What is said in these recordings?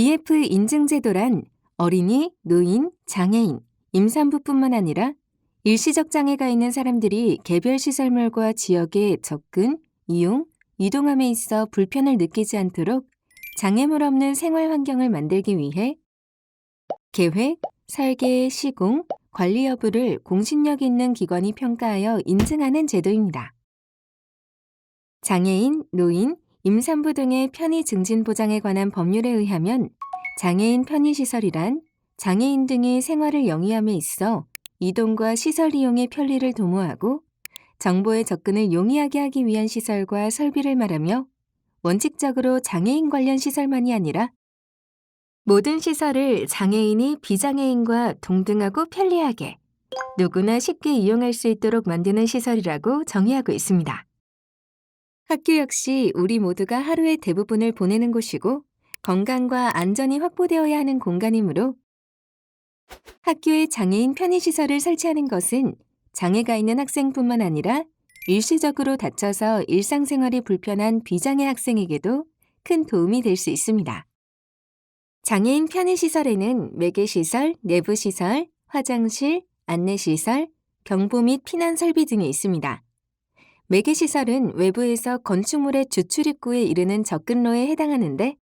BF 인증제도란 어린이, 노인, 장애인, 임산부뿐만 아니라 일시적 장애가 있는 사람들이 개별 시설물과 지역에 접근, 이용, 이동함에 있어 불편을 느끼지 않도록 장애물 없는 생활 환경을 만들기 위해 계획, 설계, 시공, 관리 여부를 공신력 있는 기관이 평가하여 인증하는 제도입니다. 장애인, 노인, 임산부 등의 편의 증진 보장에 관한 법률에 의하면 장애인 편의시설이란 장애인 등의 생활을 영위함에 있어 이동과 시설 이용의 편리를 도모하고 정보의 접근을 용이하게 하기 위한 시설과 설비를 말하며 원칙적으로 장애인 관련 시설만이 아니라 모든 시설을 장애인이 비장애인과 동등하고 편리하게 누구나 쉽게 이용할 수 있도록 만드는 시설이라고 정의하고 있습니다. 학교 역시 우리 모두가 하루의 대부분을 보내는 곳이고 건강과 안전이 확보되어야 하는 공간이므로 학교에 장애인 편의시설을 설치하는 것은 장애가 있는 학생뿐만 아니라 일시적으로 다쳐서 일상생활이 불편한 비장애 학생에게도 큰 도움이 될 수 있습니다. 장애인 편의시설에는 매개시설, 내부시설, 화장실, 안내시설, 경보 및 피난 설비 등이 있습니다. 매개시설은 외부에서 건축물의 주출입구에 이르는 접근로에 해당하는데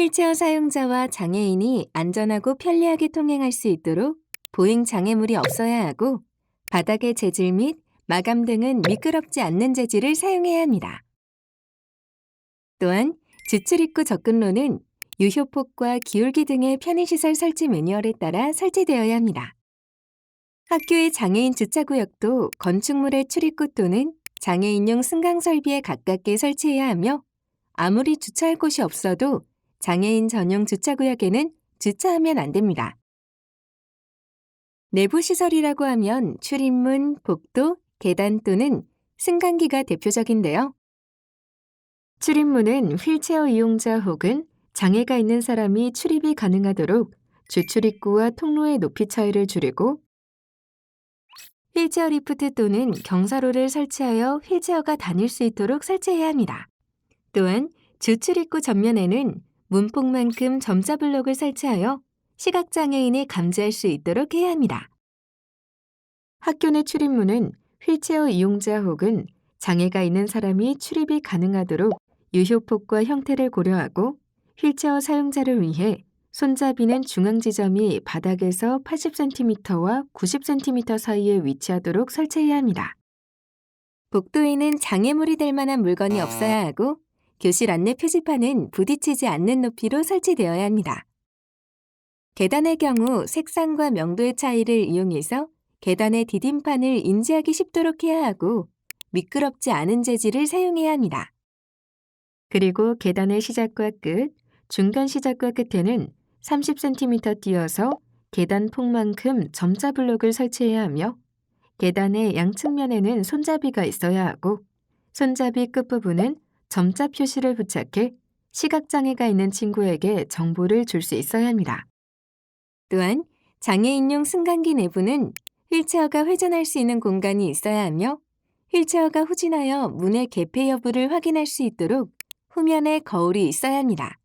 휠체어 사용자와 장애인이 안전하고 편리하게 통행할 수 있도록 보행 장애물이 없어야 하고 바닥의 재질 및 마감 등은 미끄럽지 않는 재질을 사용해야 합니다. 또한 주출입구 접근로는 유효폭과 기울기 등의 편의시설 설치 매뉴얼에 따라 설치되어야 합니다. 학교의 장애인 주차구역도 건축물의 출입구 또는 장애인용 승강 설비에 가깝게 설치해야 하며 아무리 주차할 곳이 없어도 장애인 전용 주차구역에는 주차하면 안 됩니다. 내부 시설이라고 하면 출입문, 복도, 계단 또는 승강기가 대표적인데요. 출입문은 휠체어 이용자 혹은 장애가 있는 사람이 출입이 가능하도록 주출입구와 통로의 높이 차이를 줄이고 휠체어 리프트 또는 경사로를 설치하여 휠체어가 다닐 수 있도록 설치해야 합니다. 또한 주출입구 전면에는 문폭만큼 점자 블록을 설치하여 시각장애인이 감지할 수 있도록 해야 합니다. 학교 내 출입문은 휠체어 이용자 혹은 장애가 있는 사람이 출입이 가능하도록 유효폭과 형태를 고려하고 휠체어 사용자를 위해 손잡이는 중앙 지점이 바닥에서 80cm와 90cm 사이에 위치하도록 설치해야 합니다. 복도에는 장애물이 될 만한 물건이 없어야 하고 교실 안내 표지판은 부딪히지 않는 높이로 설치되어야 합니다. 계단의 경우 색상과 명도의 차이를 이용해서 계단의 디딤판을 인지하기 쉽도록 해야 하고 미끄럽지 않은 재질을 사용해야 합니다. 그리고 계단의 시작과 끝, 중간 시작과 끝에는 30cm 띄어서 계단 폭만큼 점자 블록을 설치해야 하며 계단의 양측면에는 손잡이가 있어야 하고 손잡이 끝부분은 점자 표시를 부착해 시각장애가 있는 친구에게 정보를 줄 수 있어야 합니다. 또한 장애인용 승강기 내부는 휠체어가 회전할 수 있는 공간이 있어야 하며 휠체어가 후진하여 문의 개폐 여부를 확인할 수 있도록 후면에 거울이 있어야 합니다.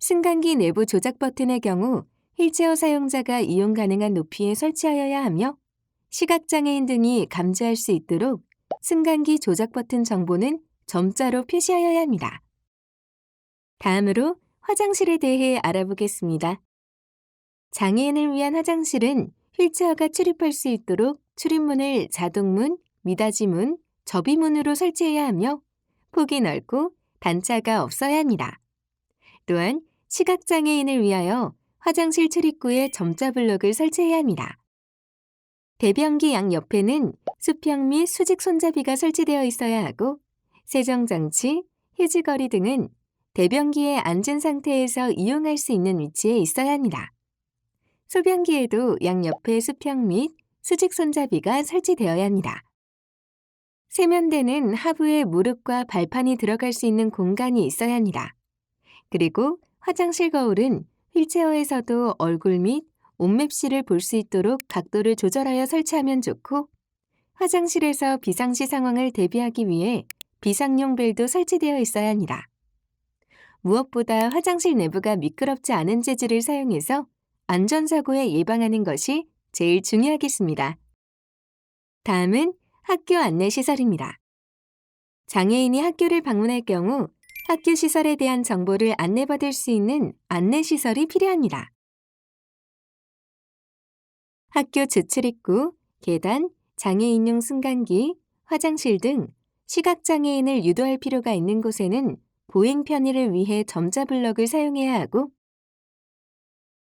승강기 내부 조작 버튼의 경우 휠체어 사용자가 이용 가능한 높이에 설치하여야 하며 시각장애인 등이 감지할 수 있도록 승강기 조작 버튼 정보는 점자로 표시하여야 합니다. 다음으로 화장실에 대해 알아보겠습니다. 장애인을 위한 화장실은 휠체어가 출입할 수 있도록 출입문을 자동문, 미닫이문, 접이문으로 설치해야 하며 폭이 넓고 단차가 없어야 합니다. 또한 시각장애인을 위하여 화장실 출입구에 점자 블록을 설치해야 합니다. 대변기 양 옆에는 수평 및 수직 손잡이가 설치되어 있어야 하고 세정장치, 휴지거리 등은 대변기에 앉은 상태에서 이용할 수 있는 위치에 있어야 합니다. 소변기에도 양옆에 수평 및 수직 손잡이가 설치되어야 합니다. 세면대는 하부에 무릎과 발판이 들어갈 수 있는 공간이 있어야 합니다. 그리고 화장실 거울은 휠체어에서도 얼굴 및 옷맵시를 볼 수 있도록 각도를 조절하여 설치하면 좋고 화장실에서 비상시 상황을 대비하기 위해 비상용 벨도 설치되어 있어야 합니다. 무엇보다 화장실 내부가 미끄럽지 않은 재질을 사용해서 안전사고에 예방하는 것이 제일 중요하겠습니다. 다음은 학교 안내 시설입니다. 장애인이 학교를 방문할 경우 학교 시설에 대한 정보를 안내받을 수 있는 안내 시설이 필요합니다. 학교 주출입구, 계단, 장애인용 승강기, 화장실 등 시각장애인을 유도할 필요가 있는 곳에는 보행 편의를 위해 점자 블럭을 사용해야 하고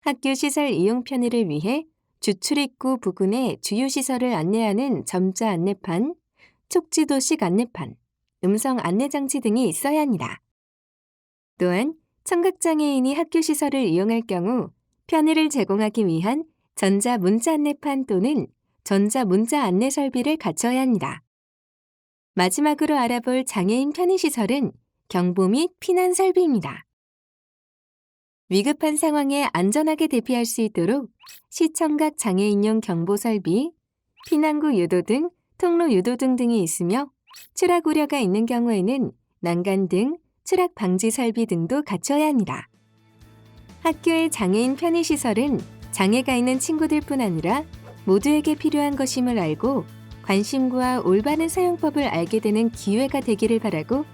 학교 시설 이용 편의를 위해 주출입구 부근의 주요 시설을 안내하는 점자 안내판, 촉지도식 안내판, 음성 안내장치 등이 있어야 합니다. 또한 청각장애인이 학교 시설을 이용할 경우 편의를 제공하기 위한 전자 문자 안내판 또는 전자 문자 안내 설비를 갖춰야 합니다. 마지막으로 알아볼 장애인 편의시설은 경보 및 피난 설비입니다. 위급한 상황에 안전하게 대피할 수 있도록 시청각 장애인용 경보 설비, 피난구 유도 등 통로 유도 등 등이 있으며 추락 우려가 있는 경우에는 난간 등 추락 방지 설비 등도 갖춰야 합니다. 학교의 장애인 편의시설은 장애가 있는 친구들뿐 아니라 모두에게 필요한 것임을 알고 관심과 올바른 사용법을 알게 되는 기회가 되기를 바라고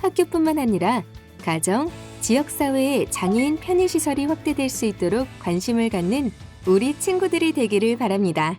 학교뿐만 아니라 가정, 지역사회의 장애인 편의시설이 확대될 수 있도록 관심을 갖는 우리 친구들이 되기를 바랍니다.